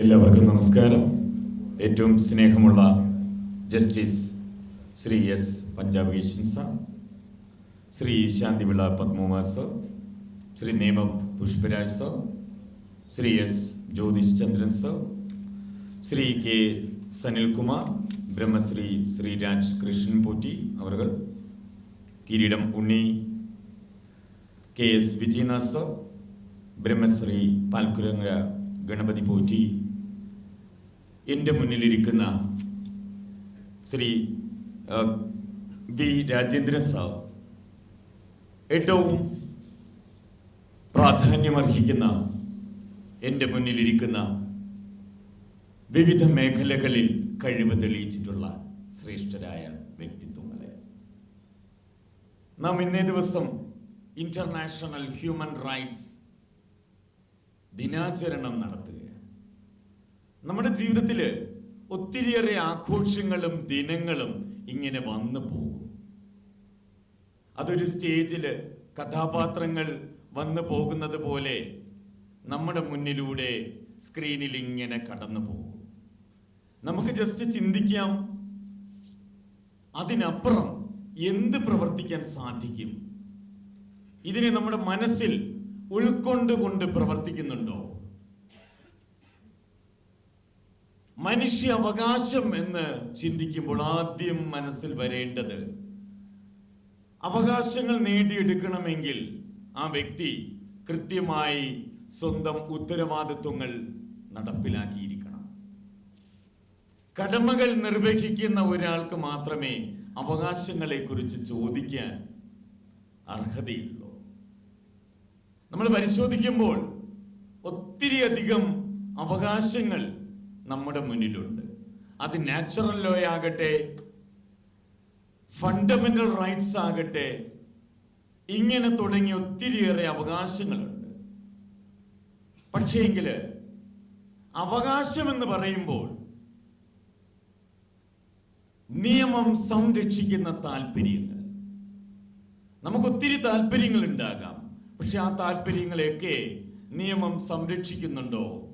എല്ലാവർക്കും നമസ്കാരം. ഏറ്റവും സ്നേഹമുള്ള justice Shri S Punjab sir Shri Shanthivila Padmakumar sir Shri Nemom Pushparaj sir Shri S Jyothish Chandran sir Shri K Sanilkumar Brahmashri Shri Raj Krishnan Potti അവർ Kireedam Unni K S Vijayanath sir Brahmashri Palkuranga Ganapathi Potti എന്റെ മുന്നിലിരിക്കുന്ന Shri V Rajendran സാവ് ഏറ്റവും പ്രാധാന്യമർഹിക്കുന്ന എന്റെ മുന്നിലിരിക്കുന്ന വിവിധ മേഖലകളിൽ കഴിവ് തെളിയിച്ചിട്ടുള്ള ശ്രേഷ്ഠരായ വ്യക്തിത്വങ്ങളെ. നാം ഇന്നേ ദിവസം ഇന്റർനാഷണൽ ഹ്യൂമൻ റൈറ്റ്സ് ദിനാചരണം നടത്തുകയാണ്. നമ്മുടെ ജീവിതത്തിൽ ഒത്തിരിയേറെ ആഘോഷങ്ങളും ദിനങ്ങളും ഇങ്ങനെ വന്നു പോകും. അതൊരു സ്റ്റേജിൽ കഥാപാത്രങ്ങൾ വന്നു പോകുന്നത് പോലെ നമ്മുടെ മുന്നിലൂടെ സ്ക്രീനിൽ ഇങ്ങനെ കടന്നു പോകും. നമുക്ക് ജസ്റ്റ് ചിന്തിക്കാം അതിനപ്പുറം എന്ത് പ്രവർത്തിക്കാൻ സാധിക്കും? ഇതിനെ നമ്മുടെ മനസ്സിൽ ഉൾക്കൊണ്ടുകൊണ്ട് പ്രവർത്തിക്കുന്നുണ്ടോ? മനുഷ്യ അവകാശം എന്ന് ചിന്തിക്കുമ്പോൾ ആദ്യം മനസ്സിൽ വരേണ്ടത് അവകാശങ്ങൾ നേടിയെടുക്കണമെങ്കിൽ ആ വ്യക്തി കൃത്യമായി സ്വന്തം ഉത്തരവാദിത്വങ്ങൾ നടപ്പിലാക്കിയിരിക്കണം. കടമകൾ നിർവഹിക്കുന്ന ഒരാൾക്ക് മാത്രമേ അവകാശങ്ങളെക്കുറിച്ച് ചോദിക്കാൻ അർഹതയുള്ളൂ. നമ്മൾ പരിശോധിക്കുമ്പോൾ ഒത്തിരി അധികം അവകാശങ്ങൾ നമ്മുടെ മുന്നിലുണ്ട്. അത് നാച്ചുറൽ ലോ ആകട്ടെ ഫണ്ടമെന്റൽ റൈറ്റ്സ് ആകട്ടെ ഇങ്ങനെ തുടങ്ങിയ ഒത്തിരിയേറെ അവകാശങ്ങളുണ്ട്. പക്ഷേങ്കിൽ അവകാശം എന്ന് പറയുമ്പോൾ നിയമം സംരക്ഷിക്കുന്ന താല്പര്യങ്ങൾ. നമുക്ക് ഒത്തിരി താല്പര്യങ്ങൾ ഉണ്ടാകാം. പക്ഷെ ആ താല്പര്യങ്ങളെയൊക്കെ നിയമം സംരക്ഷിക്കുന്നുണ്ടോ?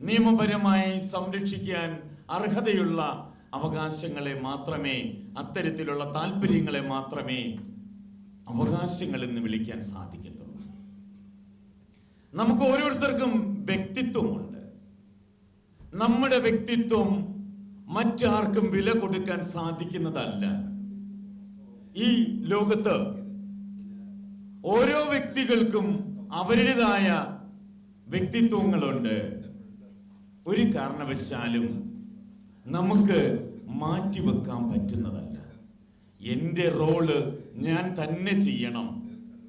നിയമപരമായി സംരക്ഷിക്കാൻ അർഹതയുള്ള അവകാശങ്ങളെ മാത്രമേ അത്തരത്തിലുള്ള താല്പര്യങ്ങളെ മാത്രമേ അവകാശങ്ങൾ എന്ന് വിളിക്കാൻ സാധിക്കത്തുള്ളൂ. നമുക്ക് ഓരോരുത്തർക്കും വ്യക്തിത്വമുണ്ട്. നമ്മുടെ വ്യക്തിത്വം മറ്റാർക്കും വില കൊടുക്കാൻ സാധിക്കുന്നതല്ല. ഈ ലോകത്ത് ഓരോ വ്യക്തികൾക്കും അവരുടേതായ വ്യക്തിത്വങ്ങളുണ്ട്. ഒരു കാരണവശാലും നമുക്ക് മാറ്റിവെക്കാൻ പറ്റുന്നതല്ല. എന്റെ റോൾ ഞാൻ തന്നെ ചെയ്യണം.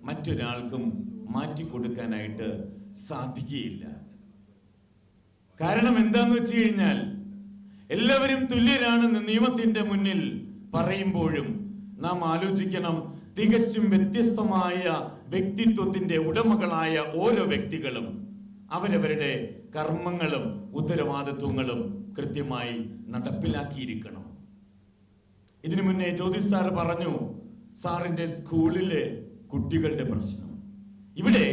മറ്റൊരാൾക്കും മാറ്റിക്കൊടുക്കാനായിട്ട് സാധിക്കുകയില്ല. കാരണം എന്താന്ന് വെച്ച് കഴിഞ്ഞാൽ എല്ലാവരും തുല്യരാണെന്ന് നിയമത്തിന്റെ മുന്നിൽ പറയുമ്പോഴും നാം ആലോചിക്കണം തികച്ചും വ്യത്യസ്തമായ വ്യക്തിത്വത്തിന്റെ ഉടമകളായ ഓരോ വ്യക്തികളും അവരവരുടെ കർമ്മങ്ങളും ഉത്തരവാദിത്വങ്ങളും കൃത്യമായി നടപ്പിലാക്കിയിരിക്കണം. ഇതിനു മുന്നേ ജ്യോതി സാർ പറഞ്ഞു സാറിന്റെ സ്കൂളിലെ കുട്ടികളുടെ പ്രശ്നം. ഇവിടെ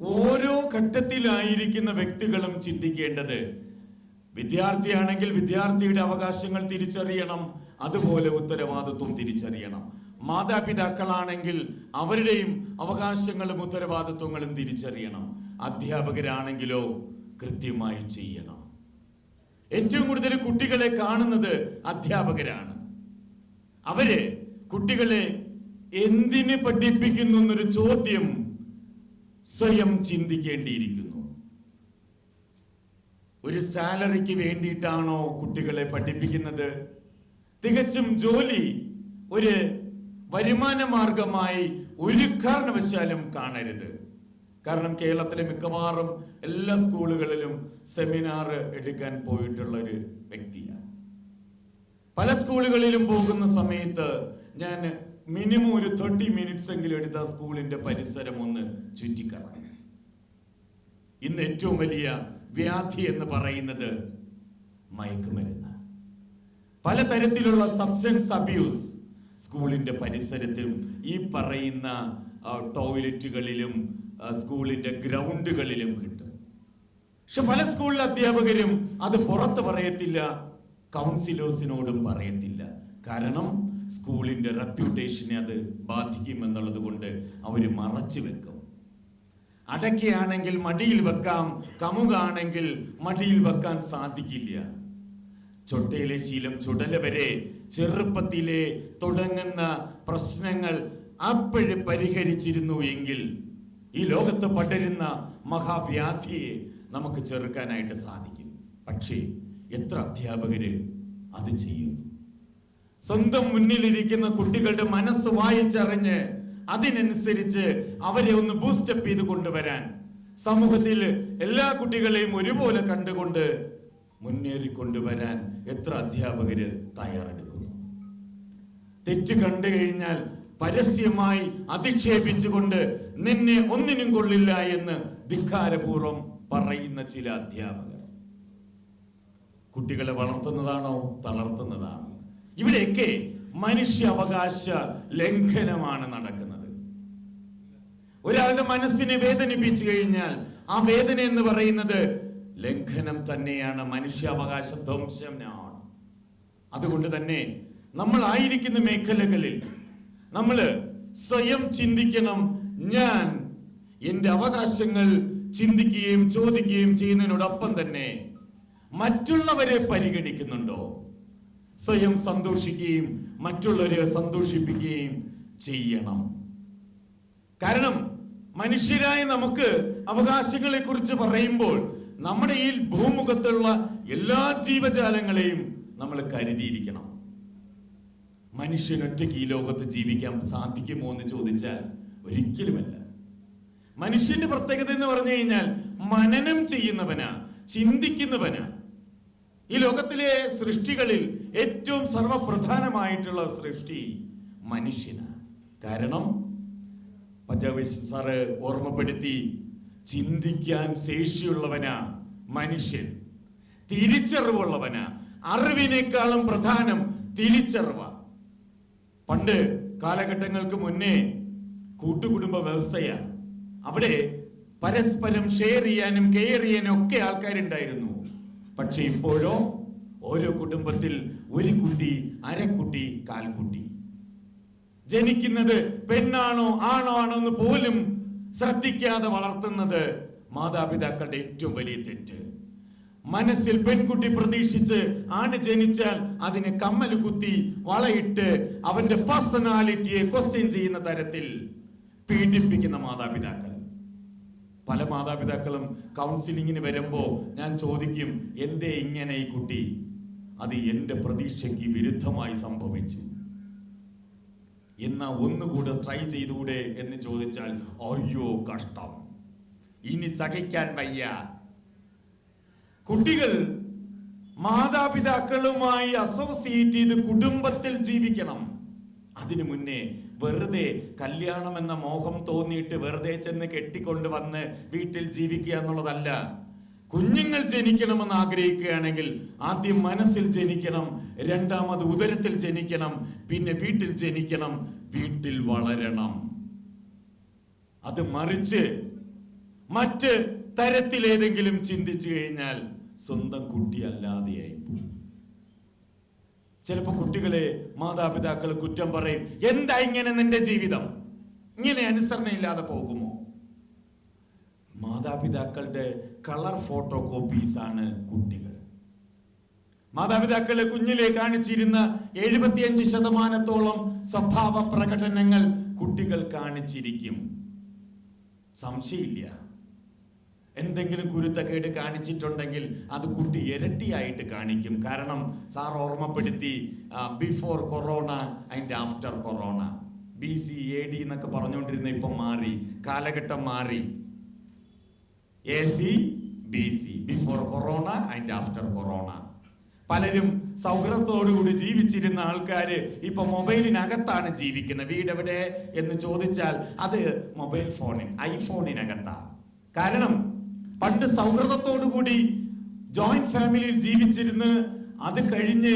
ഓരോ ഘട്ടത്തിലായിരിക്കുന്ന വ്യക്തികളും ചിന്തിക്കേണ്ടത് വിദ്യാർത്ഥിയാണെങ്കിൽ വിദ്യാർത്ഥിയുടെ അവകാശങ്ങൾ തിരിച്ചറിയണം അതുപോലെ ഉത്തരവാദിത്വം തിരിച്ചറിയണം. മാതാപിതാക്കളാണെങ്കിൽ അവരുടെയും അവകാശങ്ങളും ഉത്തരവാദിത്വങ്ങളും തിരിച്ചറിയണം. അധ്യാപകരാണെങ്കിലോ കൃത്യമായി ചെയ്യണം. ഏറ്റവും കൂടുതൽ കുട്ടികളെ കാണുന്നത് അധ്യാപകരാണ്. അവർ കുട്ടികളെ എന്തിന് പഠിപ്പിക്കുന്നു എന്നൊരു ചോദ്യം സ്വയം ചിന്തിക്കേണ്ടിയിരിക്കുന്നു. ഒരു സാലറിക്ക് വേണ്ടിയിട്ടാണോ കുട്ടികളെ പഠിപ്പിക്കുന്നത്? തികച്ചും ജോലി ഒരു വരുമാന മാർഗമായി ഒരു കാരണവശാലും കാണരുത്. കാരണം കേരളത്തിലെ മിക്കവാറും എല്ലാ സ്കൂളുകളിലും സെമിനാർ എടുക്കാൻ പോയിട്ടുള്ള ഒരു വ്യക്തിയാണ്. പല സ്കൂളുകളിലും പോകുന്ന സമയത്ത് ഞാൻ മിനിമം ഒരു തേർട്ടി മിനിറ്റ്സ് എങ്കിലും എടുത്ത സ്കൂളിന്റെ പരിസരം ഒന്ന് ചുറ്റിക്കറങ്ങി. ഇന്ന് ഏറ്റവും വലിയ വ്യാധി എന്ന് പറയുന്നത് മയക്കുമരുന്ന്. പലതരത്തിലുള്ള സബ്സ്റ്റൻസ് അബ്യൂസ് സ്കൂളിന്റെ പരിസരത്തിലും ഈ പറയുന്ന ടോയ്ലറ്റുകളിലും സ്കൂളിന്റെ ഗ്രൗണ്ടുകളിലും ഉണ്ട് പക്ഷെ പല സ്കൂളിലെ അധ്യാപകരും അത് പുറത്ത് പറയത്തില്ല കൗൺസിലേഴ്സിനോടും പറയത്തില്ല. കാരണം സ്കൂളിന്റെ റെപ്യൂട്ടേഷനെ അത് ബാധിക്കും എന്നുള്ളത് കൊണ്ട് അവർ മറച്ചു വെക്കും. അടയ്ക്കയാണെങ്കിൽ മടിയിൽ വെക്കാം കമുകാണെങ്കിൽ മടിയിൽ വെക്കാൻ സാധിക്കില്ല. ചൊട്ടയിലെ ശീലം ചുടല വരെ ചെറുപ്പത്തിലെ തുടങ്ങുന്ന പ്രശ്നങ്ങൾ അപ്പോഴും പരിഹരിച്ചിരുന്നു എങ്കിൽ ഈ ലോകത്ത് പടരുന്ന മഹാവ്യാധിയെ നമുക്ക് ചെറുക്കാനായിട്ട് സാധിക്കും. പക്ഷേ എത്ര അധ്യാപകര് അത് ചെയ്യും സ്വന്തം മുന്നിലിരിക്കുന്ന കുട്ടികളുടെ മനസ്സ് വായിച്ചറിഞ്ഞ് അതിനനുസരിച്ച് അവരെ ഒന്ന് ബൂസ്റ്റപ്പ് ചെയ്ത് കൊണ്ടുവരാൻ സമൂഹത്തിൽ എല്ലാ കുട്ടികളെയും ഒരുപോലെ കണ്ടുകൊണ്ട് മുന്നേറി കൊണ്ടുവരാൻ എത്ര അധ്യാപകര് തയ്യാറെടുക്കുന്നു? തെറ്റ് കണ്ടു കഴിഞ്ഞാൽ പരസ്യമായി അധിക്ഷേപിച്ചുകൊണ്ട് നിന്നെ ഒന്നിനും കൊള്ളില്ല എന്ന് ധിക്കാരപൂർവം പറയുന്ന ചില അധ്യാപകർ. കുട്ടികളെ വളർത്തുന്നതാണോ? തളർത്തുന്നതാണോ. ഇവിടെയൊക്കെ മനുഷ്യാവകാശ ലംഘനമാണ് നടക്കുന്നത്. ഒരാളുടെ മനസ്സിനെ വേദനിപ്പിച്ചു കഴിഞ്ഞാൽ ആ വേദന എന്ന് പറയുന്നത് ലംഘനം തന്നെയാണ് മനുഷ്യാവകാശ ധ്വംസനാണ് അതുകൊണ്ട് തന്നെ നമ്മൾ ആയിരിക്കുന്ന മേഖലകളിൽ നമ്മൾ സ്വയം ചിന്തിക്കണം. ഞാൻ എന്റെ അവകാശങ്ങൾ ചിന്തിക്കുകയും ചോദിക്കുകയും ചെയ്യുന്നതിനോടൊപ്പം തന്നെ മറ്റുള്ളവരെ പരിഗണിക്കുന്നുണ്ടോ? സ്വയം സന്തോഷിക്കുകയും മറ്റുള്ളവരെ സന്തോഷിപ്പിക്കുകയും ചെയ്യണം. കാരണം മനുഷ്യരായ നമുക്ക് അവകാശങ്ങളെ കുറിച്ച് പറയുമ്പോൾ നമ്മുടെ ഈ ഭൂമുഖത്തുള്ള എല്ലാ ജീവജാലങ്ങളെയും നമ്മൾ കരുതിയിരിക്കണം. മനുഷ്യൻ ഒറ്റയ്ക്ക് ഈ ലോകത്ത് ജീവിക്കാൻ സാധിക്കുമോ എന്ന് ചോദിച്ചാൽ ഒരിക്കലുമല്ല. മനുഷ്യന്റെ പ്രത്യേകത എന്ന് പറഞ്ഞു കഴിഞ്ഞാൽ മനനം ചെയ്യുന്നവനാ ചിന്തിക്കുന്നവനാ. ഈ ലോകത്തിലെ സൃഷ്ടികളിൽ ഏറ്റവും സർവപ്രധാനമായിട്ടുള്ള സൃഷ്ടി മനുഷ്യനാണ് കാരണം പഞ്ചാബ് സാറ് ഓർമ്മപ്പെടുത്തി ചിന്തിക്കാൻ ശേഷിയുള്ളവനാ മനുഷ്യൻ. തിരിച്ചറിവുള്ളവനാ. അറിവിനേക്കാളും പ്രധാനം തിരിച്ചറിവ. പണ്ട് കാലഘട്ടങ്ങൾക്ക് മുന്നേ കൂട്ടുകുടുംബ വ്യവസ്ഥയാണ്. അവിടെ പരസ്പരം ഷെയർ ചെയ്യാനും കെയർ ചെയ്യാനും ഒക്കെ ആൾക്കാരുണ്ടായിരുന്നു. പക്ഷെ ഇപ്പോഴോ ഓരോ കുടുംബത്തിൽ ഒരു കുട്ടി അരക്കുട്ടി കാൽക്കുട്ടി ജനിക്കുന്നത് പെണ്ണാണോ ആണോ ആണോ എന്ന് പോലും ശ്രദ്ധിക്കാതെ വളർത്തുന്നത് മാതാപിതാക്കളുടെ ഏറ്റവും വലിയ തെറ്റ്. മനസ്സിൽ പെൺകുട്ടി പ്രതീക്ഷിച്ച് ആണ് ജനിച്ചാൽ അതിന് കമ്മൽ കുത്തി വളയിട്ട് അവന്റെ പേഴ്സണാലിറ്റിയെ ക്വസ്റ്റ്യൻ ചെയ്യുന്ന തരത്തിൽ പീഡിപ്പിക്കുന്ന മാതാപിതാക്കൾ. പല മാതാപിതാക്കളും കൗൺസിലിങ്ങിന് വരുമ്പോൾ ഞാൻ ചോദിക്കും എന്തേ ഇങ്ങനെ ഈ കുട്ടി? അത് എന്റെ പ്രതീക്ഷയ്ക്ക് വിരുദ്ധമായി സംഭവിച്ചു. എന്നാ ഒന്നുകൂടെ ട്രൈ ചെയ്തുകൂടെ എന്ന് ചോദിച്ചാൽ അയ്യോ കഷ്ടം. ഇനി സഹിക്കാൻ വയ്യ. കുട്ടികൾ മാതാപിതാക്കളുമായി അസോസിയേറ്റ് ചെയ്ത് കുടുംബത്തിൽ ജീവിക്കണം. അതിനു മുന്നേ വെറുതെ കല്യാണം എന്ന മോഹം തോന്നിയിട്ട് വെറുതെ ചെന്ന് കെട്ടിക്കൊണ്ട് വന്ന് വീട്ടിൽ ജീവിക്കുക എന്നുള്ളതല്ല. കുഞ്ഞുങ്ങൾ ജനിക്കണമെന്ന് ആഗ്രഹിക്കുകയാണെങ്കിൽ ആദ്യം മനസ്സിൽ ജനിക്കണം രണ്ടാമത് ഉദരത്തിൽ ജനിക്കണം പിന്നെ വീട്ടിൽ ജനിക്കണം വീട്ടിൽ വളരണം. അത് മറിച്ച് മറ്റ് തരത്തിലേതെങ്കിലും ചിന്തിച്ചു കഴിഞ്ഞാൽ സ്വന്തം കുട്ടി അല്ലാതെയായി പോകും ചിലപ്പോ കുട്ടികളെ മാതാപിതാക്കൾ കുറ്റം പറയും എന്താ ഇങ്ങനെ നിന്റെ ജീവിതം? ഇങ്ങനെ അനുസരണയില്ലാതെ പോകുമോ? മാതാപിതാക്കളുടെ കളർ ഫോട്ടോ കോപ്പീസ് ആണ് കുട്ടികൾ. മാതാപിതാക്കളെ കുഞ്ഞിലെ കാണിച്ചിരുന്ന എഴുപത്തിയഞ്ച് ശതമാനത്തോളം സ്വഭാവ പ്രകടനങ്ങൾ കുട്ടികൾ കാണിച്ചിരിക്കും. സംശയമില്ല. എന്തെങ്കിലും കുരുത്തക്കേട് കാണിച്ചിട്ടുണ്ടെങ്കിൽ അത് കുട്ടി ഇരട്ടിയായിട്ട് കാണിക്കും. കാരണം സാർ ഓർമ്മപ്പെടുത്തി before corona and after corona B C A D എന്നൊക്കെ പറഞ്ഞുകൊണ്ടിരുന്ന ഇപ്പം മാറി കാലഘട്ടം മാറി. A C B C before corona and after corona പലരും സൗഹൃദത്തോടുകൂടി ജീവിച്ചിരുന്ന ആൾക്കാർ ഇപ്പൊ മൊബൈലിനകത്താണ് ജീവിക്കുന്നത്. വീട് എവിടെ എന്ന് ചോദിച്ചാൽ അത് മൊബൈൽ ഫോണിൻ ഐഫോണിനകത്താ കാരണം പണ്ട് സൗഹൃദത്തോടുകൂടി ജോയിന്റ് ഫാമിലിയിൽ ജീവിച്ചിരുന്ന് അത് കഴിഞ്ഞ്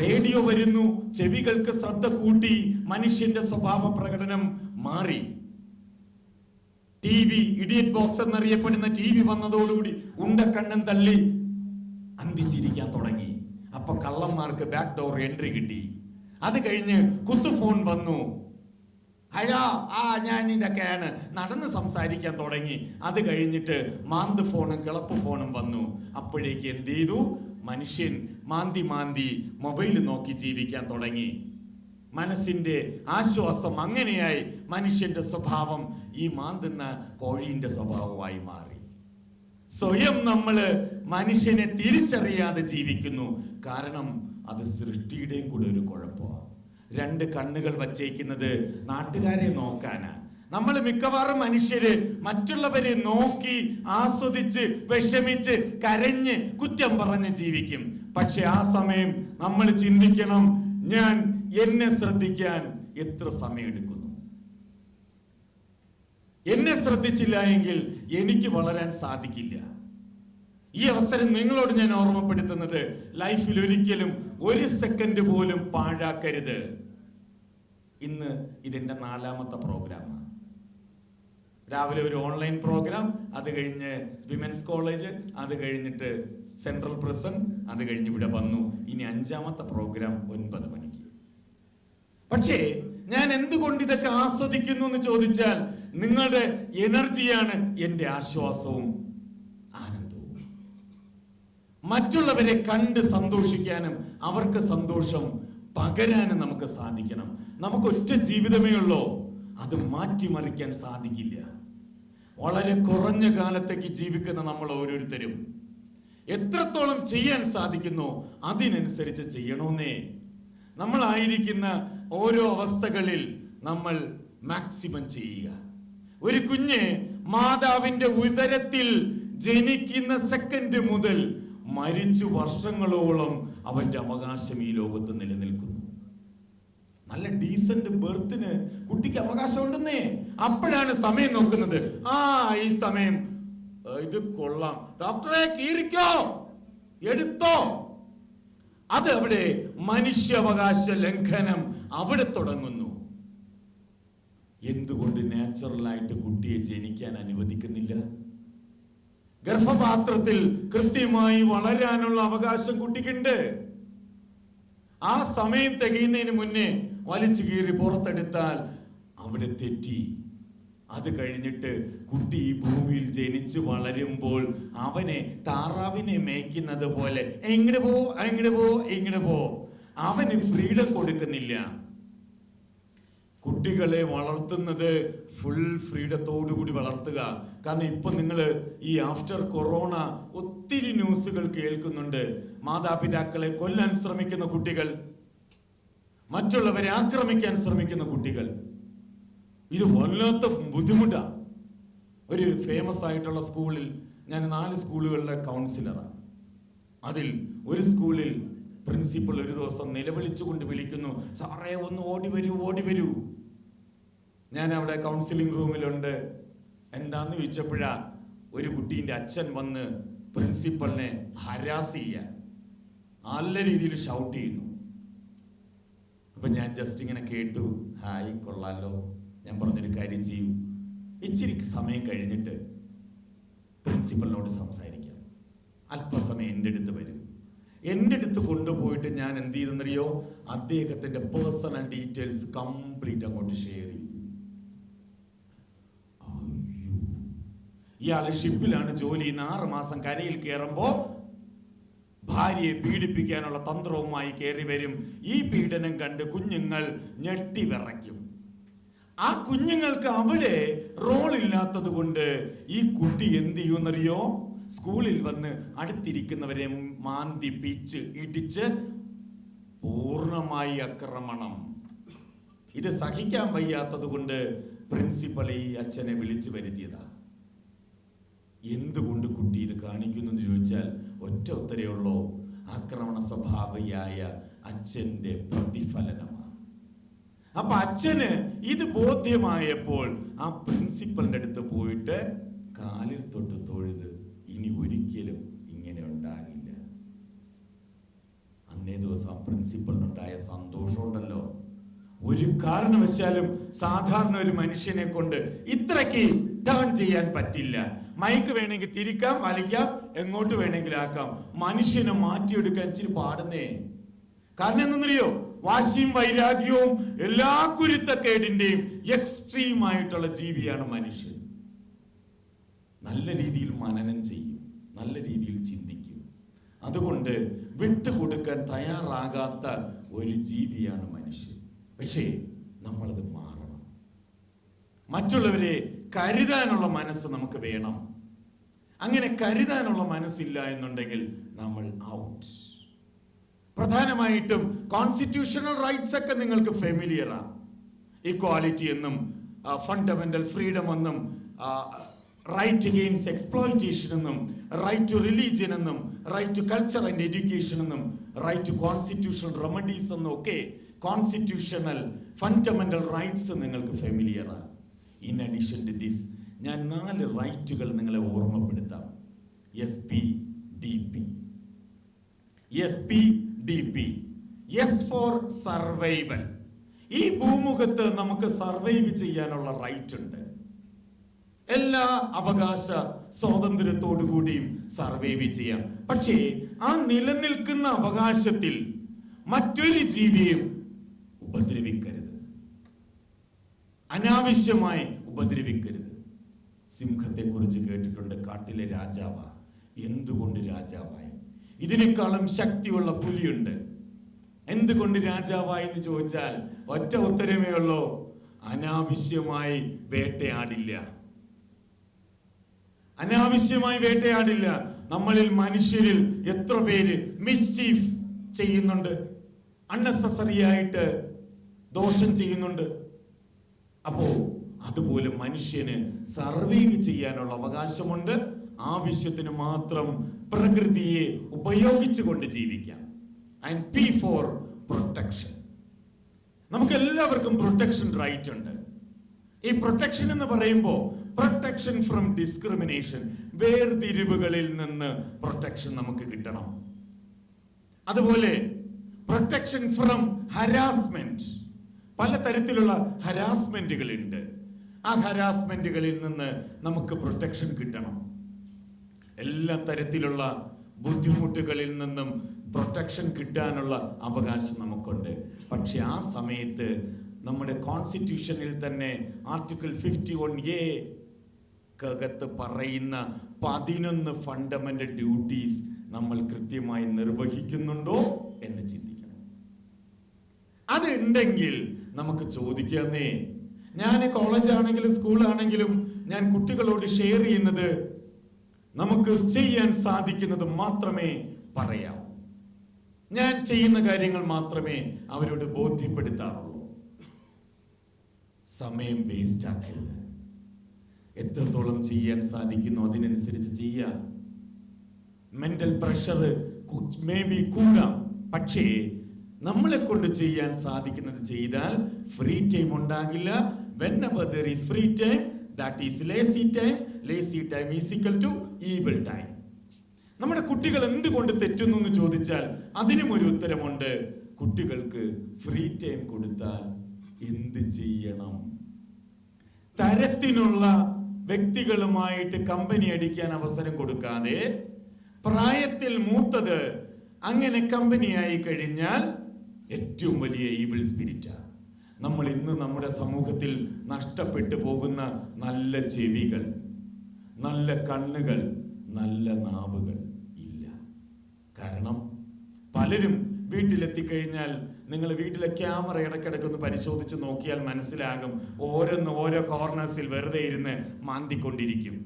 റേഡിയോ വരുന്നു ചെവികൾക്ക് ശ്രദ്ധ കൂട്ടി മനുഷ്യന്റെ സ്വഭാവ പ്രകടനം മാറി. ടി വി ഇഡിയറ്റ് ബോക്സ് എന്നറിയപ്പെടുന്ന ടി വി വന്നതോടുകൂടി ഉണ്ടക്കണ്ണൻ തള്ളി അന്തിച്ചിരിക്കാൻ തുടങ്ങി. അപ്പൊ കള്ളന്മാർക്ക് ബാക്ക് ഡോർ എൻട്രി കിട്ടി. അത് കഴിഞ്ഞ് കുത്തു ഫോൺ വന്നു. ഹലോ ആ ഞാൻ ഇതൊക്കെയാണ് നടന്ന് സംസാരിക്കാൻ തുടങ്ങി. അത് കഴിഞ്ഞിട്ട് മാന്ത് ഫോണും കിളപ്പ് ഫോണും വന്നു. അപ്പോഴേക്ക് എന്ത് ചെയ്തു? മനുഷ്യൻ മാന്തി മാന്തി മൊബൈൽ നോക്കി ജീവിക്കാൻ തുടങ്ങി. മനസ്സിന്റെ ആശ്വാസം അങ്ങനെയായി മനുഷ്യന്റെ സ്വഭാവം ഈ മാന്തുന്ന കോഴീന്റെ സ്വഭാവമായി മാറി. സ്വയം നമ്മൾ മനുഷ്യനെ തിരിച്ചറിയാതെ ജീവിക്കുന്നു. കാരണം അത് സൃഷ്ടിയുടെയും കൂടെ ഒരു കുഴപ്പമാണ്. രണ്ട് കണ്ണുകൾ വച്ചേക്കുന്നത് നാട്ടുകാരെ നോക്കാനാണ് നമ്മൾ മിക്കവാറും മനുഷ്യര് മറ്റുള്ളവരെ നോക്കി ആസ്വദിച്ച് വിഷമിച്ച് കരഞ്ഞ് കുറ്റം പറഞ്ഞ് ജീവിക്കും. പക്ഷെ ആ സമയം നമ്മൾ ചിന്തിക്കണം ഞാൻ എന്നെ ശ്രദ്ധിക്കാൻ എത്ര സമയമെടുക്കുന്നു? എന്നെ ശ്രദ്ധിച്ചില്ല എങ്കിൽ എനിക്ക് വളരാൻ സാധിക്കില്ല. ഈ അവസരം നിങ്ങളോട് ഞാൻ ഓർമ്മപ്പെടുത്തുന്നത് ലൈഫിൽ ഒരിക്കലും ഒരു സെക്കൻഡ് പോലും പാഴാക്കരുത്. ഇന്ന് ഇതിന്റെ നാലാമത്തെ പ്രോഗ്രാമാണ്. രാവിലെ ഒരു ഓൺലൈൻ പ്രോഗ്രാം അത് കഴിഞ്ഞ് വിമൻസ് കോളേജ് അത് കഴിഞ്ഞിട്ട് സെൻട്രൽ പ്രിസൺ അത് കഴിഞ്ഞ് ഇവിടെ വന്നു. ഇനി അഞ്ചാമത്തെ പ്രോഗ്രാം ഒൻപത് മണിക്ക്. പക്ഷേ ഞാൻ എന്തുകൊണ്ട് ഇതൊക്കെ ആസ്വദിക്കുന്നു എന്ന് ചോദിച്ചാൽ നിങ്ങളുടെ എനർജിയാണ് എന്റെ ആശ്വാസവും ആനന്ദവും. മറ്റുള്ളവരെ കണ്ട് സന്തോഷിക്കാനും അവർക്ക് സന്തോഷം പകരാനും നമുക്ക് സാധിക്കണം. നമുക്ക് ഒറ്റ ജീവിതമേ ഉള്ളോ. അത് മാറ്റിമറിക്കാൻ സാധിക്കില്ല. വളരെ കുറഞ്ഞ കാലത്തേക്ക് ജീവിക്കുന്ന നമ്മൾ ഓരോരുത്തരും. എത്രത്തോളം ചെയ്യാൻ സാധിക്കുന്നു അതിനനുസരിച്ച് ചെയ്യണമെന്നേ നമ്മളായിരിക്കുന്ന ഓരോ അവസ്ഥകളിൽ നമ്മൾ മാക്സിമം ചെയ്യുക. ഒരു കുഞ്ഞ് മാതാവിന്റെ ഉദരത്തിൽ ജനിക്കുന്ന സെക്കൻഡ് മുതൽ മരിച്ചു വർഷങ്ങളോളം അവന്റെ അവകാശം ഈ ലോകത്ത് നിലനിൽക്കുന്നു. നല്ല ഡീസന്റ് ബർത്തിന് കുട്ടിക്ക് അവകാശം ഉണ്ടെന്നേ അപ്പോഴാണ് സമയം നോക്കുന്നത്. ആ ഈ സമയം. ഇത് കൊള്ളാം. ഡോക്ടറെ കീറിക്കോ. എടുത്തോ. അത് അവിടെ മനുഷ്യാവകാശ ലംഘനം അവിടെ തുടങ്ങുന്നു. എന്തുകൊണ്ട് നാച്ചുറലായിട്ട് കുട്ടിയെ ജനിക്കാൻ അനുവദിക്കുന്നില്ല? ഗർഭപാത്രത്തിൽ കൃത്യമായി വളരാനുള്ള അവകാശം കുട്ടിക്കുണ്ട്. ആ സമയം തികയുന്നതിന് മുന്നേ വലിച്ചു കീറി പുറത്തെടുത്താൽ അവിടെ തെറ്റി. അത് കഴിഞ്ഞിട്ട് കുട്ടി ഈ ഭൂമിയിൽ ജനിച്ച് വളരുമ്പോൾ അവനെ താറാവിനെ മേയ്ക്കുന്നത് പോലെ എങ്ങനെ പോ എങ്ങനെ പോ എങ്ങനെ പോ. അവന് ഫ്രീഡം കൊടുക്കുന്നില്ല. കുട്ടികളെ വളർത്തുന്നത് ഫുൾ ഫ്രീഡത്തോടു കൂടി വളർത്തുക. കാരണം ഇപ്പൊ നിങ്ങൾ ഈ ആഫ്റ്റർ കൊറോണ ഒത്തിരി ന്യൂസുകൾ കേൾക്കുന്നുണ്ട്. മാതാപിതാക്കളെ കൊല്ലാൻ ശ്രമിക്കുന്ന കുട്ടികൾ മറ്റുള്ളവരെ ആക്രമിക്കാൻ ശ്രമിക്കുന്ന കുട്ടികൾ. ഇത് വല്ലാത്ത ബുദ്ധിമുട്ടാ. ഒരു ഫേമസ് ആയിട്ടുള്ള സ്കൂളിൽ ഞാൻ നാല് സ്കൂളുകളിലെ കൗൺസിലറാണ് അതിൽ ഒരു സ്കൂളിൽ പ്രിൻസിപ്പൾ ഒരു ദിവസം നിലവിളിച്ചുകൊണ്ട് വിളിക്കുന്നു സാറേ ഒന്ന് ഓടി വരൂ ഓടി വരൂ. ഞാൻ അവിടെ കൗൺസിലിംഗ് റൂമിലുണ്ട് എന്താന്ന് ചോദിച്ചപ്പോഴാ ഒരു കുട്ടീന്റെ അച്ഛൻ വന്ന് പ്രിൻസിപ്പളിനെ ഹരാസ് ചെയ്യാൻ നല്ല രീതിയിൽ ഷൗട്ട് ചെയ്യുന്നു. അപ്പൊ ഞാൻ ജസ്റ്റ് ഇങ്ങനെ കേട്ടു ഹായ് കൊള്ളാലോ. ഞാൻ പറഞ്ഞൊരു കാര്യം ചെയ്യൂ. ഇച്ചിരി സമയം കഴിഞ്ഞിട്ട് പ്രിൻസിപ്പലിനോട് സംസാരിക്കാം. അല്പസമയം എന്റെ അടുത്ത് വരും. എന്റെ അടുത്ത് കൊണ്ടുപോയിട്ട് ഞാൻ എന്ത് ചെയ്തെന്നറിയോ? അദ്ദേഹത്തിന്റെ പേഴ്സണൽ ഡീറ്റെയിൽസ് കംപ്ലീറ്റ് അങ്ങോട്ട് ഷെയർ ചെയ്തു. ഇയാൾ ഷിപ്പിലാണ് ജോലി ചെയ്യുന്ന ആറ് മാസം കരയിൽ കയറുമ്പോ ഭാര്യയെ പീഡിപ്പിക്കാനുള്ള തന്ത്രവുമായി കയറി വരും. ഈ പീഡനം കണ്ട് കുഞ്ഞുങ്ങൾ ഞെട്ടി വിറയ്ക്കും. ആ കുഞ്ഞുങ്ങൾക്ക് അവിടെ റോൾ ഇല്ലാത്തത് കൊണ്ട് ഈ കുട്ടി എന്ത് ചെയ്യുമെന്നറിയോ? സ്കൂളിൽ വന്ന് അടുത്തിരിക്കുന്നവരെ മാന്തി പിച്ച് ഇടിച്ച് പൂർണമായി ആക്രമണം. ഇത് സഹിക്കാൻ വയ്യാത്തത് കൊണ്ട് പ്രിൻസിപ്പൽ ഈ അച്ഛനെ വിളിച്ചു വരുത്തിയതാ. എന്തുകൊണ്ട് കുട്ടി ഇത് കാണിക്കുന്നു എന്ന് ചോദിച്ചാൽ ഒറ്റ ഉത്തരേ ഉള്ളൂ. ആക്രമണ സ്വഭാവിയായ അച്ഛന്റെ പ്രതിഫലനമാണ്. അപ്പൊ അച്ഛന് ഇത് ബോധ്യമായപ്പോൾ ആ പ്രിൻസിപ്പലിന്റെ അടുത്ത് പോയിട്ട് കാലിൽ തൊട്ട് തൊഴുത് ഇനി ഒരിക്കലും ഇങ്ങനെ ഉണ്ടാകില്ല. അന്നേ ദിവസം ആ പ്രിൻസിപ്പലിനുണ്ടായ സന്തോഷമുണ്ടല്ലോ. ഒരു കാരണവശാലും സാധാരണ ഒരു മനുഷ്യനെ കൊണ്ട് ഇത്രയ്ക്ക് ടേൺ ചെയ്യാൻ പറ്റില്ല. മൈക്ക് വേണമെങ്കിൽ തിരിക്കാം വലിക്കാം എങ്ങോട്ട് വേണമെങ്കിലും ആക്കാം. മനുഷ്യനെ മാറ്റിയെടുക്കാൻ ഇച്ചിരി പാടുന്നേ. കാരണം എന്തെന്നറിയോ? വാശിയും വൈരാഗ്യവും എല്ലാ കുരുത്തക്കേടിന്റെയും എക്സ്ട്രീം ആയിട്ടുള്ള ജീവിയാണ് മനുഷ്യൻ. നല്ല രീതിയിൽ മനനം ചെയ്യും നല്ല രീതിയിൽ ചിന്തിക്കും. അതുകൊണ്ട് വിട്ടു കൊടുക്കാൻ തയ്യാറാകാത്ത ഒരു ജീവിയാണ് മനുഷ്യൻ. പക്ഷേ നമ്മളത് മാറണം. മറ്റുള്ളവരെ കരുതാനുള്ള മനസ്സ് നമുക്ക് വേണം. അങ്ങനെ കരുതാനുള്ള മനസ്സില്ല എന്നുണ്ടെങ്കിൽ നമ്മൾ ഔട്ട് പ്രധാനമായിട്ടും കോൺസ്റ്റിറ്റ്യൂഷണൽ റൈറ്റ്സ് ഒക്കെ നിങ്ങൾക്ക് ഫെമിലിയറാണ് ഇക്വാലിറ്റി എന്നും ഫണ്ടമെന്റൽ ഫ്രീഡം എന്നും റൈറ്റ് അഗെയിൻസ്റ്റ് എക്സ്പ്ലോയിറ്റേഷൻ എന്നും റൈറ്റ് ടു റിലീജിയൻ എന്നും right to culture and education എന്നും റൈറ്റ് ടു കോൺസ്റ്റിറ്റ്യൂഷണൽ റെമഡീസ് എന്നും ഒക്കെ കോൺസ്റ്റിറ്റ്യൂഷണൽ ഫണ്ടമെന്റൽ റൈറ്റ്സ് നിങ്ങൾക്ക് ഫെമിലിയറാണ് ഇൻ അഡീഷൻ ടു ദിസ് ഞാൻ നാല് റൈറ്റുകൾ നിങ്ങളെ ഓർമ്മപ്പെടുത്താം. S P D P S P D P S for survival ഈ ഭൂമുഖത്ത് നമുക്ക് സർവൈവ് ചെയ്യാനുള്ള റൈറ്റ് ഉണ്ട്. എല്ലാ അവകാശ സ്വാതന്ത്ര്യത്തോടു കൂടിയും സർവൈവ് ചെയ്യാം. പക്ഷേ ആ നിലനിൽക്കുന്ന അവകാശത്തിൽ മറ്റൊരു ജീവിയെയും ഉപദ്രവിക്കരുത്. അനാവശ്യമായി ഉപദ്രവിക്കരുത്. സിംഹത്തെ കുറിച്ച് കേട്ടിട്ടുണ്ട് കാട്ടിലെ രാജാവ. എന്തുകൊണ്ട് രാജാവായി? ഇതിനേക്കാളും ശക്തിയുള്ള പുലിയുണ്ട്. എന്തുകൊണ്ട് രാജാവായി എന്ന് ചോദിച്ചാൽ ഒറ്റ ഉത്തരമേ ഉള്ളൂ. അനാവശ്യമായി വേട്ടയാടില്ല. അനാവശ്യമായി വേട്ടയാടില്ല. നമ്മളിൽ മനുഷ്യരിൽ എത്ര പേര് മിസ്ചീഫ് ചെയ്യുന്നുണ്ട്? അൺനെസസറി ആയിട്ട് ദോഷം ചെയ്യുന്നുണ്ട്? അപ്പോ അതുപോലെ മനുഷ്യന് സർവൈവ് ചെയ്യാനുള്ള അവകാശമുണ്ട്. ആവശ്യത്തിന് മാത്രം പ്രകൃതിയെ ഉപയോഗിച്ചുകൊണ്ട് ജീവിക്കാം. ആൻഡ് പി ഫോർ പ്രൊട്ടക്ഷൻ നമുക്ക് എല്ലാവർക്കും പ്രൊട്ടക്ഷൻ റൈറ്റ് ഉണ്ട്. ഈ പ്രൊട്ടക്ഷൻ എന്ന് പറയുമ്പോൾ പ്രൊട്ടക്ഷൻ ഫ്രം ഡിസ്ക്രിമിനേഷൻ വേർതിരിവുകളിൽ നിന്ന് പ്രൊട്ടക്ഷൻ നമുക്ക് കിട്ടണം. അതുപോലെ പ്രൊട്ടക്ഷൻ ഫ്രം ഹരാസ്മെന്റ് പലതരത്തിലുള്ള ഹരാസ്മെന്റുകൾ ഉണ്ട് ആ ഹരാസ്മെന്റുകളിൽ നിന്ന് നമുക്ക് പ്രൊട്ടക്ഷൻ കിട്ടണം. എല്ലാ തരത്തിലുള്ള ബുദ്ധിമുട്ടുകളിൽ നിന്നും പ്രൊട്ടക്ഷൻ കിട്ടാനുള്ള അവകാശം നമുക്കുണ്ട്. പക്ഷെ ആ സമയത്ത് നമ്മുടെ കോൺസ്റ്റിറ്റ്യൂഷനിൽ തന്നെ ആർട്ടിക്കിൾ ഫിഫ്റ്റി വൺ എ കകത്ത് പറയുന്ന പതിനൊന്ന് ഫണ്ടമെന്റൽ ഡ്യൂട്ടീസ് നമ്മൾ കൃത്യമായി നിർവഹിക്കുന്നുണ്ടോ എന്ന് ചിന്തിക്കണം. അത് ഉണ്ടെങ്കിൽ നമുക്ക് ചോദിക്കാന്നേ. ഞാൻ കോളേജ് ആണെങ്കിലും സ്കൂളാണെങ്കിലും ഞാൻ കുട്ടികളോട് ഷെയർ ചെയ്യുന്നത് നമുക്ക് ചെയ്യാൻ സാധിക്കുന്നത് മാത്രമേ പറയാം ഞാൻ ചെയ്യുന്ന കാര്യങ്ങൾ മാത്രമേ അവരോട് ബോധ്യപ്പെടുത്താറുള്ളൂ. സമയം വേസ്റ്റ് ആക്കരുത്. എത്രത്തോളം ചെയ്യാൻ സാധിക്കുന്നു അതിനനുസരിച്ച് ചെയ്യാം. മെന്റൽ പ്രഷർ മേ ബി കൂടാം. പക്ഷേ നമ്മളെ കൊണ്ട് ചെയ്യാൻ സാധിക്കുന്നത് ചെയ്താൽ ഫ്രീ ടൈം ഉണ്ടാകില്ല. Whenever there is free time that is lazy time lazy time is equal to evil time നമ്മുടെ കുട്ടികൾ എന്തുകൊണ്ട് തെറ്റുന്നു എന്ന് ചോദിച്ചാൽ അതിനും ഒരു ഉത്തരമുണ്ട്. കുട്ടികൾക്ക് ഫ്രീ ടൈം കൊടുത്താൽ എന്ത് ചെയ്യണം? തരത്തിനുള്ള വ്യക്തികളുമായിട്ട് കമ്പനി അടിക്കാൻ അവസരം കൊടുക്കാതെ പ്രായത്തിൽ മൂത്തത് അങ്ങനെ കമ്പനിയായി കഴിഞ്ഞാൽ ഏറ്റവും വലിയ ഈവിൾ സ്പിരിറ്റാണ് നമ്മൾ ഇന്ന് നമ്മുടെ സമൂഹത്തിൽ നഷ്ടപ്പെട്ടു പോകുന്ന നല്ല ചെവികൾ നല്ല കണ്ണുകൾ നല്ല നാവുകൾ ഇല്ല. കാരണം പലരും വീട്ടിലെത്തിക്കഴിഞ്ഞാൽ നിങ്ങൾ വീട്ടിലെ ക്യാമറ ഇടയ്ക്കിടയ്ക്ക് ഒന്ന് പരിശോധിച്ച് നോക്കിയാൽ മനസ്സിലാകും ഓരോന്ന് ഓരോ കോർണേഴ്സിൽ വെറുതെ ഇരുന്ന് മാന്തിക്കൊണ്ടിരിക്കും.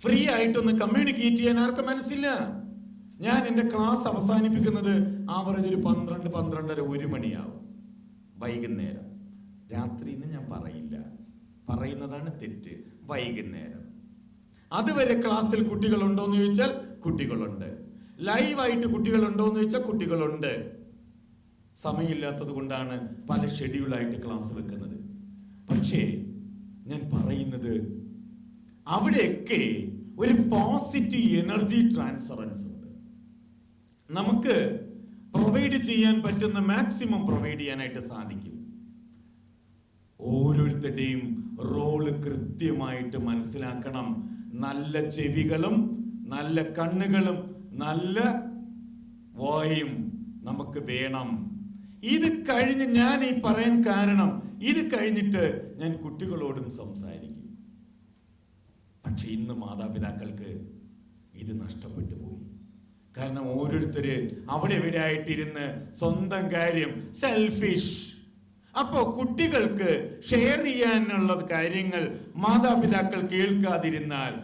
ഫ്രീ ആയിട്ടൊന്ന് കമ്മ്യൂണിക്കേറ്റ് ചെയ്യാൻ ആർക്കും മനസ്സില്ല. ഞാൻ എന്റെ ക്ലാസ് അവസാനിപ്പിക്കുന്നത് ആവറേജ് ഒരു പന്ത്രണ്ട് പന്ത്രണ്ടര ഒരു മണിയാവും. വൈകുന്നേരം. രാത്രി എന്ന് ഞാൻ പറയില്ല. പറയുന്നതാണ് തെറ്റ്. വൈകുന്നേരം. അതുവരെ ക്ലാസ്സിൽ കുട്ടികളുണ്ടോ എന്ന് ചോദിച്ചാൽ കുട്ടികളുണ്ട്. ലൈവായിട്ട് കുട്ടികളുണ്ടോ എന്ന് ചോദിച്ചാൽ കുട്ടികളുണ്ട്. സമയമില്ലാത്തത് കൊണ്ടാണ് പല ഷെഡ്യൂളായിട്ട് ക്ലാസ് വെക്കുന്നത്. പക്ഷേ ഞാൻ പറയുന്നത് അവിടെയൊക്കെ ഒരു പോസിറ്റീവ് എനർജി ട്രാൻസ്ഫറൻസ് നമുക്ക് പ്രൊവൈഡ് ചെയ്യാൻ പറ്റുന്ന മാക്സിമം പ്രൊവൈഡ് ചെയ്യാനായിട്ട് സാധിക്കും. ഓരോരുത്തരുടെയും റോൾ കൃത്യമായിട്ട് മനസ്സിലാക്കണം. നല്ല ചെവികളും നല്ല കണ്ണുകളും നല്ല വായും നമുക്ക് വേണം. ഇത് കഴിഞ്ഞ് ഞാൻ ഈ പറയാൻ കാരണം ഇത് കഴിഞ്ഞിട്ട് ഞാൻ കുട്ടികളോടും സംസാരിക്കും. പക്ഷെ ഇന്ന് മാതാപിതാക്കൾക്ക് ഇത് നഷ്ടപ്പെട്ടു പോയി. കാരണം ഓരോരുത്തര് അവിടെ ഇവിടെ ആയിട്ടിരുന്ന് സ്വന്തം കാര്യം സെൽഫിഷ് അപ്പോ കുട്ടികൾക്ക് ഷെയർ ചെയ്യാനുള്ള കാര്യങ്ങൾ മാതാപിതാക്കൾ കേൾക്കാതിരുന്നാൽ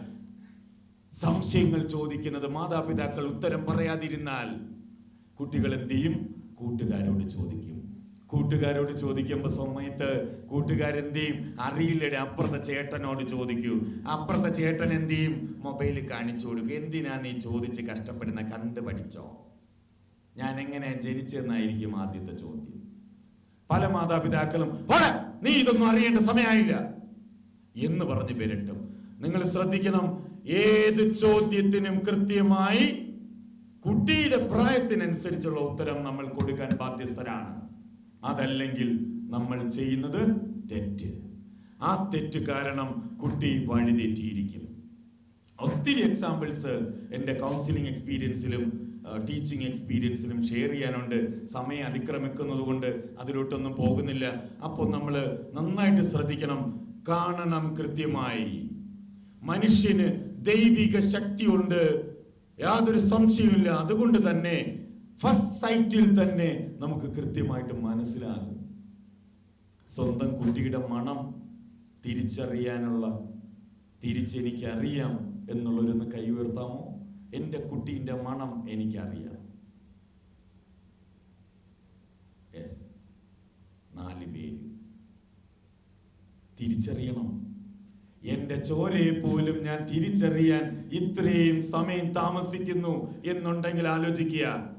സംശയങ്ങൾ ചോദിക്കുന്നത് മാതാപിതാക്കൾ ഉത്തരം പറയാതിരുന്നാൽ കുട്ടികൾ എന്ത് ചെയ്യും? കൂട്ടുകാരോട് ചോദിക്കും. കൂട്ടുകാരോട് ചോദിക്കുമ്പോൾ സമയത്ത് കൂട്ടുകാരെന്ത് ചെയ്യും അറിയില്ലടെ അപ്പുറത്തെ ചേട്ടനോട് ചോദിക്കൂ. അപ്പുറത്തെ ചേട്ടൻ എന്ത് ചെയ്യും മൊബൈൽ കാണിച്ചു കൊടുക്കും. എന്തിനാ നീ ചോദിച്ച് കഷ്ടപ്പെടുന്ന കണ്ടു പഠിച്ചോ? ഞാൻ എങ്ങനെ ജനിച്ചെന്നായിരിക്കും ആദ്യത്തെ ചോദ്യം. പല മാതാപിതാക്കളും "പോടാ, നീ ഇതൊന്നും അറിയേണ്ട സമയമായില്ല എന്ന് പറഞ്ഞ് പേരിട്ടും. നിങ്ങൾ ശ്രദ്ധിക്കണം ഏത് ചോദ്യത്തിനും കൃത്യമായി കുട്ടിയുടെ പ്രായത്തിനനുസരിച്ചുള്ള ഉത്തരം നമ്മൾ കൊടുക്കാൻ ബാധ്യസ്ഥരാണ്. അതല്ലെങ്കിൽ നമ്മൾ ചെയ്യുന്നത് തെറ്റ്. ആ തെറ്റ് കാരണം കുട്ടി വഴിതെറ്റിയിരിക്കും. ഒത്തിരി എക്സാമ്പിൾസ് എന്റെ കൗൺസിലിംഗ് എക്സ്പീരിയൻസിലും ടീച്ചിങ് എക്സ്പീരിയൻസിലും ഷെയർ ചെയ്യാനുണ്ട്. സമയം അതിക്രമിക്കുന്നത് കൊണ്ട് അതിലോട്ടൊന്നും പോകുന്നില്ല. അപ്പോൾ നമ്മൾ നന്നായിട്ട് ശ്രദ്ധിക്കണം. കാണണം കൃത്യമായി. മനുഷ്യന് ദൈവിക ശക്തിയുണ്ട്. യാതൊരു സംശയവുമില്ല. അതുകൊണ്ട് തന്നെ ഫസ്റ്റ് സൈറ്റിൽ തന്നെ നമുക്ക് കൃത്യമായിട്ട് മനസ്സിലാകും. സ്വന്തം കുട്ടിയുടെ മണം തിരിച്ചറിയാനുള്ള തിരിച്ചെനിക്കറിയാം എന്നുള്ളൊരൊന്ന് കൈ ഉയർത്താമോ എന്റെ കുട്ടീന്റെ മണം എനിക്കറിയാം. എസ് നാല് പേര്. തിരിച്ചറിയണം. എന്റെ ചോരയെ പോലും ഞാൻ തിരിച്ചറിയാൻ ഇത്രയും സമയം താമസിക്കുന്നു എന്നുണ്ടെങ്കിൽ ആലോചിക്കുക.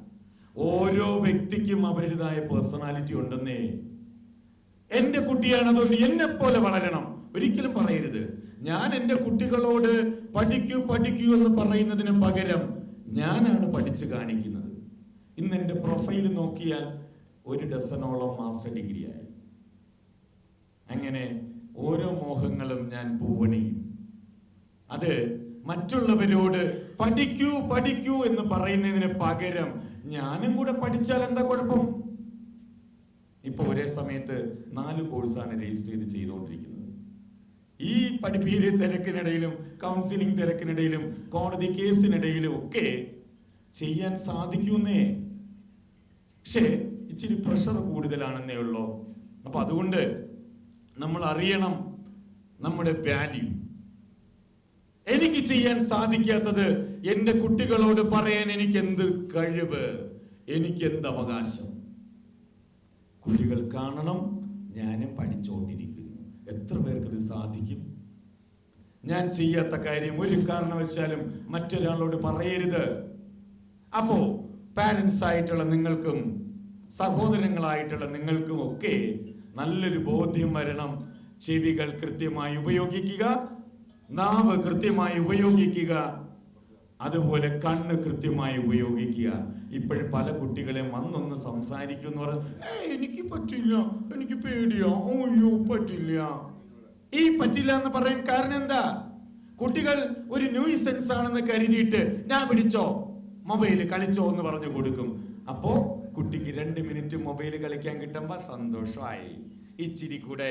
ഓരോ വ്യക്തിക്കും അവരുടേതായ പേഴ്സണാലിറ്റി ഉണ്ടെന്നേ. എന്റെ കുട്ടിയാണ് അതുകൊണ്ട് എന്നെ പോലെ വളരണം. ഒരിക്കലും പറയരുത്. ഞാൻ എന്റെ കുട്ടികളോട് പഠിക്കൂ പഠിക്കൂ എന്ന് പറയുന്നതിന് പകരം ഞാനാണ് പഠിച്ചു കാണിക്കുന്നത്. ഇന്ന് എന്റെ പ്രൊഫൈൽ നോക്കിയാൽ ഒരു ഡസനോളം മാസ്റ്റർ ഡിഗ്രി ആയി. അങ്ങനെ ഓരോ മോഹങ്ങളും ഞാൻ പൂവണിയും. അത് മറ്റുള്ളവരോട് പഠിക്കൂ പഠിക്കൂ എന്ന് പറയുന്നതിന് പകരം ഞാനും കൂടെ പഠിച്ചാൽ എന്താ കുഴപ്പം? ഇപ്പൊ ഒരേ സമയത്ത് നാല് കോഴ്സാണ് രജിസ്റ്റർ ചെയ്ത് ചെയ്തുകൊണ്ടിരിക്കുന്നത്. ഈ പഠിപ്പീര് തിരക്കിനിടയിലും കൗൺസിലിംഗ് തിരക്കിനിടയിലും കോടതി കേസിനിടയിലും ഒക്കെ ചെയ്യാൻ സാധിക്കുന്നേ? പക്ഷേ ഇച്ചിരി പ്രഷർ കൂടുതലാണെന്നേ ഉള്ളൂ. അപ്പൊ അതുകൊണ്ട് നമ്മൾ അറിയണം നമ്മുടെ വാല്യൂ എനിക്ക് ചെയ്യാൻ സാധിക്കാത്തത് എന്റെ കുട്ടികളോട് പറയാൻ എനിക്ക് എന്ത് കഴിവ്? എനിക്ക് എന്ത് അവകാശം? കുട്ടികൾ കാണണം. ഞാനും പഠിച്ചുകൊണ്ടിരിക്കുന്നു എത്ര പേർക്ക് ഇത് സാധിക്കും? ഞാൻ ചെയ്യാത്ത കാര്യം ഒരു കാരണവശാലും മറ്റൊരാളോട് പറയരുത്. അപ്പോ പാരൻസ് ആയിട്ടുള്ള നിങ്ങൾക്കും സഹോദരങ്ങളായിട്ടുള്ള നിങ്ങൾക്കും ഒക്കെ നല്ലൊരു ബോധ്യം വരണം. ചെവികൾ കൃത്യമായി ഉപയോഗിക്കുക. നാവ് കൃത്യമായി ഉപയോഗിക്കുക. അതുപോലെ കണ്ണ് കൃത്യമായി ഉപയോഗിക്കുക. ഇപ്പോഴും പല കുട്ടികളെ വന്നൊന്ന് സംസാരിക്കും എന്ന് പറഞ്ഞാൽ എനിക്ക് പറ്റില്ല എനിക്ക് പേടിയോ അയ്യോ പറ്റില്ല. ഈ പറ്റില്ല എന്ന് പറയാൻ കാരണം എന്താ? കുട്ടികൾ ഒരു ന്യൂസെൻസ് ആണെന്ന് കരുതിയിട്ട് ഞാൻ പിടിച്ചോ മൊബൈൽ കളിച്ചോ എന്ന് പറഞ്ഞു കൊടുക്കും. അപ്പോ കുട്ടിക്ക് രണ്ട് മിനിറ്റ് മൊബൈൽ കളിക്കാൻ കിട്ടുമ്പോ സന്തോഷമായി ഇച്ചിരി കൂടെ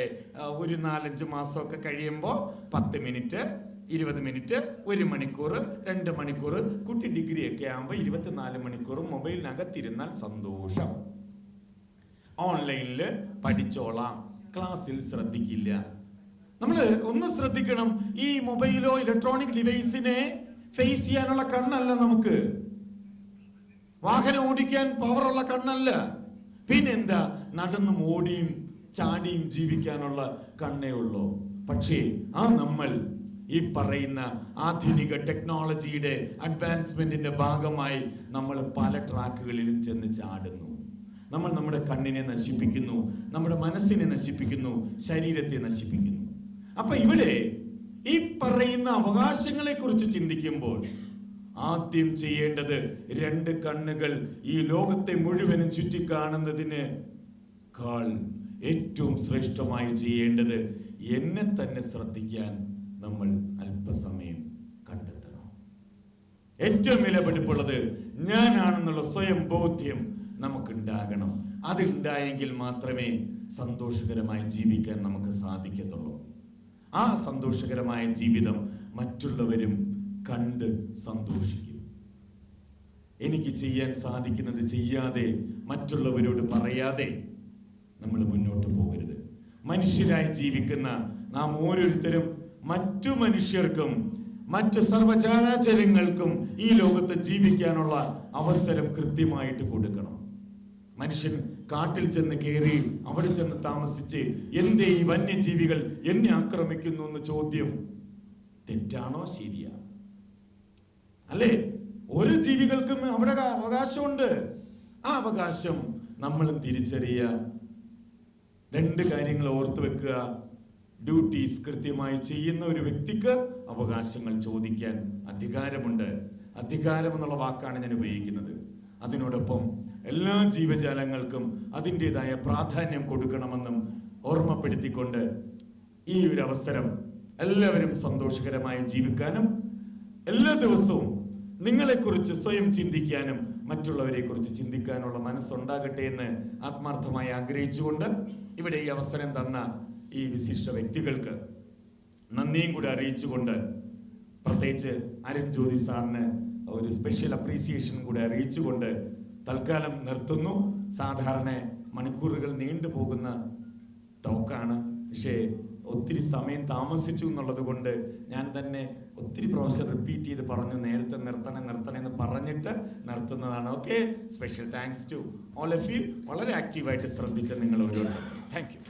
ഒരു നാലഞ്ച് മാസമൊക്കെ കഴിയുമ്പോൾ പത്ത് മിനിറ്റ് ഇരുപത് മിനിറ്റ് ഒരു മണിക്കൂർ രണ്ട് മണിക്കൂർ കുട്ടി ഡിഗ്രി ഒക്കെ ആകുമ്പോൾ ഇരുപത്തിനാല് മണിക്കൂറും മൊബൈലിനകത്തിരുന്നാൽ സന്തോഷം. ഓൺലൈനിൽ പഠിച്ചോളാം. ക്ലാസ്സിൽ ശ്രദ്ധിക്കില്ല. നമ്മൾ ഒന്ന് ശ്രദ്ധിക്കണം. ഈ മൊബൈലോ ഇലക്ട്രോണിക് ഡിവൈസിനെ ഫേസ് ചെയ്യാനുള്ള കണ്ണല്ല നമുക്ക്. വാഹനം ഓടിക്കാൻ പവറുള്ള കണ്ണല്ല. പിന്നെന്താ? നടന്നും ഓടിയും ചാടിയും ജീവിക്കാനുള്ള കണ്ണേ ഉള്ളൂ. പക്ഷേ ആ നമ്മൾ ഈ പറയുന്ന ആധുനിക ടെക്നോളജിയുടെ അഡ്വാൻസ്മെന്റിന്റെ ഭാഗമായി നമ്മൾ പല ട്രാക്കുകളിലും ചെന്ന് ചാടുന്നു. നമ്മൾ നമ്മുടെ കണ്ണിനെ നശിപ്പിക്കുന്നു നമ്മുടെ മനസ്സിനെ നശിപ്പിക്കുന്നു ശരീരത്തെ നശിപ്പിക്കുന്നു. അപ്പൊ ഇവിടെ ഈ പറയുന്ന അവകാശങ്ങളെ കുറിച്ച് ചിന്തിക്കുമ്പോൾ ആദ്യം ചെയ്യേണ്ടത് രണ്ട് കണ്ണുകൾ ഈ ലോകത്തെ മുഴുവനും ചുറ്റിക്കാണുന്നതിന് കാൾ ഏറ്റവും ശ്രേഷ്ഠമായി ചെയ്യേണ്ടത് എന്നെ തന്നെ ശ്രദ്ധിക്കാൻ നമ്മൾ അല്പസമയം കണ്ടെത്തണം. ഏറ്റവും വിലപിടിപ്പുള്ളത് ഞാനാണെന്നുള്ള സ്വയം ബോധ്യം നമുക്കുണ്ടാകണം. അതുണ്ടായെങ്കിൽ മാത്രമേ സന്തോഷകരമായി ജീവിക്കാൻ നമുക്ക് സാധിക്കത്തുള്ളൂ. ആ സന്തോഷകരമായ ജീവിതം മറ്റുള്ളവരും കണ്ട് സന്തോഷിക്കും. എനിക്ക് ചെയ്യാൻ സാധിക്കുന്നത് ചെയ്യാതെ മറ്റുള്ളവരോട് പറയാതെ നമ്മൾ മുന്നോട്ട് പോകരുത്. മനുഷ്യരായി ജീവിക്കുന്ന നാം ഓരോരുത്തരും മറ്റു മനുഷ്യർക്കും മറ്റു സർവചരാചരങ്ങൾക്കും ഈ ലോകത്ത് ജീവിക്കാനുള്ള അവസരം കൃത്യമായിട്ട് കൊടുക്കണം. മനുഷ്യൻ കാട്ടിൽ ചെന്ന് കയറി അവിടെ ചെന്ന് താമസിച്ച് എന്തേ ഈ വന്യജീവികൾ എന്നെ ആക്രമിക്കുന്നു എന്ന് ചോദ്യം തെറ്റാണോ ശരിയാ? അല്ലേ? ഒരു ജീവികൾക്കും അവിടെ അവകാശമുണ്ട്. ആ അവകാശം നമ്മൾ തിരിച്ചറിയുക. രണ്ട് കാര്യങ്ങൾ ഓർത്തു വെക്കുക. ഡ്യൂട്ടീസ് കൃത്യമായി ചെയ്യുന്ന ഒരു വ്യക്തിക്ക് അവകാശങ്ങൾ ചോദിക്കാൻ അധികാരമുണ്ട്. അധികാരം എന്നുള്ള വാക്കാണ് ഞാൻ ഉപയോഗിക്കുന്നത്. അതിനോടൊപ്പം എല്ലാ ജീവജാലങ്ങൾക്കും അതിന്റെതായ പ്രാധാന്യം കൊടുക്കണമെന്നും ഓർമ്മപ്പെടുത്തിക്കൊണ്ട് ഈ ഒരു അവസരം എല്ലാവരും സന്തോഷകരമായി ജീവിക്കാനും എല്ലാ ദിവസവും നിങ്ങളെക്കുറിച്ച് സ്വയം ചിന്തിക്കാനും മറ്റുള്ളവരെ കുറിച്ച് ചിന്തിക്കാനുള്ള മനസ്സുണ്ടാകട്ടെ എന്ന് ആത്മാർത്ഥമായി ആഗ്രഹിച്ചുകൊണ്ട് ഇവിടെ ഈ അവസരം തന്ന ഈ വിശിഷ്ട വ്യക്തികൾക്ക് നന്ദിയും കൂടി അറിയിച്ചുകൊണ്ട് പ്രത്യേകിച്ച് അരുൺ ജ്യോതി സാറിന് ഒരു സ്പെഷ്യൽ അപ്രീസിയേഷൻ കൂടി അറിയിച്ചുകൊണ്ട് തൽക്കാലം നിർത്തുന്നു. സാധാരണ മണിക്കൂറുകൾ നീണ്ടു പോകുന്ന ടോക്കാണ്. പക്ഷേ ഒത്തിരി സമയം താമസിച്ചു എന്നുള്ളത് കൊണ്ട് ഞാൻ തന്നെ ഒത്തിരി പ്രാവശ്യം റിപ്പീറ്റ് ചെയ്ത് പറഞ്ഞു നേരത്തെ നിർത്തണേ നിർത്തണേ എന്ന് പറഞ്ഞിട്ട് നിർത്തുന്നതാണ്. Okay special thanks to all of you വളരെ ആക്റ്റീവായിട്ട് ശ്രദ്ധിച്ച നിങ്ങൾ താങ്ക് യു